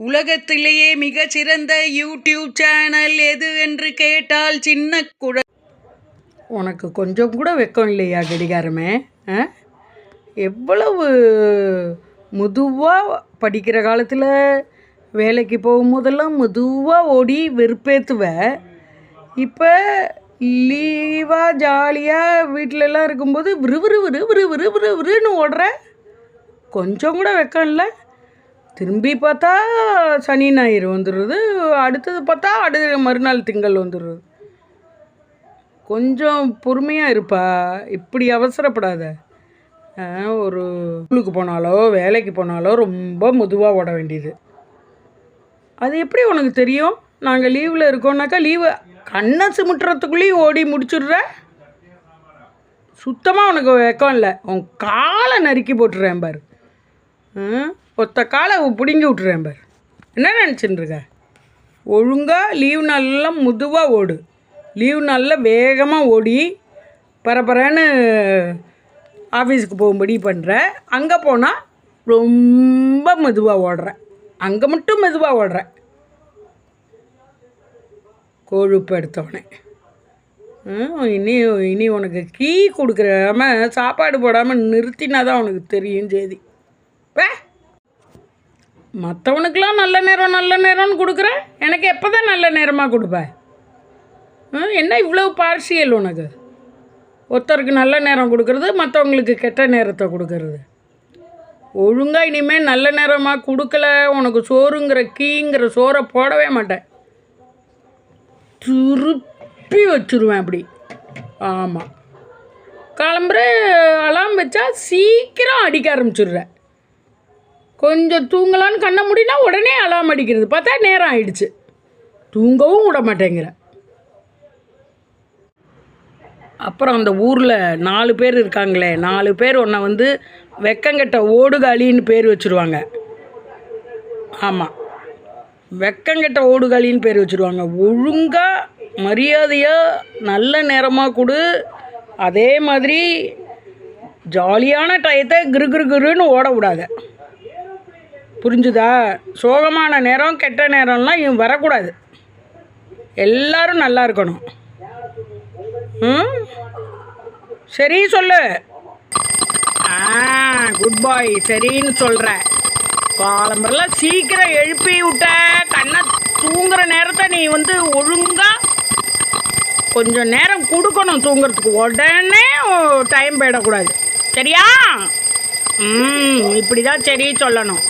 உலகத்திலேயே மிகச்சிறந்த சிறந்த யூடியூப் சேனல் எது என்று கேட்டால் சின்ன குழ உனக்கு கொஞ்சம் கூட வெக்கம் இல்லையா கடிகாரமே? ஆ? எவ்வளவு மெதுவாக படிக்கிற காலத்தில் வேலைக்கு போகும்போதெல்லாம் மெதுவாக ஓடி வெறுப்பேற்றுவ இப்போ லீவாக ஜாலியாக வீட்டிலலாம் இருக்கும்போது விறுவிறு விறு விறு விறு விறு விறுன்னு ஓடுற. கொஞ்சம் கூட வெக்கம் இல்லை. திரும்பி பார்த்தா சனி ஞாயிறு வந்துடுது அடுத்தது பார்த்தா அடுத்த மறுநாள் திங்கள் வந்துடுது கொஞ்சம் பொறுமையாக இருப்பா. இப்படி அவசரப்படாத. ஆ, ஒரு ஸ்கூலுக்கு போனாலோ வேலைக்கு போனாலோ ரொம்ப மெதுவாக ஓட வேண்டியது. அது எப்படி உனக்கு தெரியும்? நாங்கள் லீவில் இருக்கோம்னாக்கா லீவு கண்ணை சிமிட்டுறதுக்குள்ளேயும் ஓடி முடிச்சுடுற. சுத்தமாக உனக்கு வெக்கம் இல்லை. உன் காலை நறுக்கி போட்டுறேன் பாரு. ஆ, ஒத்த காலை பிடுங்கி விட்டுறேன் பாரு. என்ன நினச்சின்னு இருக்க ஒழுங்காக லீவ் நல்லா முதுவாக ஓடு. லீவ் நல்லா வேகமாக ஓடி பரபரன்னு ஆஃபீஸுக்கு போகும்படி பண்ணுற அங்கே போனால் ரொம்ப மெதுவாக ஓடுற. அங்கே மட்டும் மெதுவாக ஓடுற. கொழுப்பு எடுத்தவனே. இனி இனி உனக்கு கீ கொடுக்குறாம சாப்பாடு போடாமல் நிறுத்தினா தான் உனக்கு தெரியும் செய்தி வே மற்றவனுக்கெலாம் நல்ல நேரம் நல்ல நேரம்னு கொடுக்குற? எனக்கு எப்போ தான் நல்ல நேரமாக கொடுப்ப? என்ன இவ்வளோ பார்சியல் உனக்கு? ஒருத்தருக்கு நல்ல நேரம் கொடுக்கறது மற்றவங்களுக்கு கெட்ட நேரத்தை கொடுக்கறது. ஒழுங்காக இனிமேல் நல்ல நேரமாக கொடுக்கல உனக்கு சோறுங்கிற கீங்கிற சோறை போடவே மாட்டேன். திருப்பி வச்சுருவேன் அப்படி. ஆமாம் கிளம்புற அலாம் வச்சா சீக்கிரம் அடிக்க ஆரம்பிச்சிடுறேன் கொஞ்சம் தூங்கலான்னு கண்ண முடினா உடனே அலாம் அடிக்கிறது. பார்த்தா நேரம் ஆயிடுச்சு. தூங்கவும் விட மாட்டேங்கிற. அப்புறம் அந்த ஊரில் நாலு பேர் இருக்காங்களே. நாலு பேர் ஒன்றை வந்து வெக்கங்கெட்ட ஓடுகாலின்னு பேர் வச்சுருவாங்க. ஆமாம் வெக்கங்கெட்ட ஓடுகாலின்னு பேர் வச்சுருவாங்க. ஒழுங்காக மரியாதையாக நல்ல நேரமாக கொடு. அதே மாதிரி ஜாலியான டயத்தை கிரு கிரு கிருன்னு ஓட விடாத. புரிஞ்சுதா? சோகமான நேரம் கெட்ட நேரம்லாம் இவன் வரக்கூடாது. எல்லாரும் நல்லா இருக்கணும். ம்? சரி சொல்லு. ஆ குட் பாய் சரின்னு சொல்கிறேன் காலம்பரெல்லாம் சீக்கிரம் எழுப்பி விட்ட. கண்ணை தூங்குற நேரத்தை நீ வந்து ஒழுங்காக கொஞ்சம் நேரம் கொடுக்கணும் தூங்குறதுக்கு. உடனே டைம் போயிடக்கூடாது. சரியா? ம் இப்படி தான் சரி சொல்லணும்.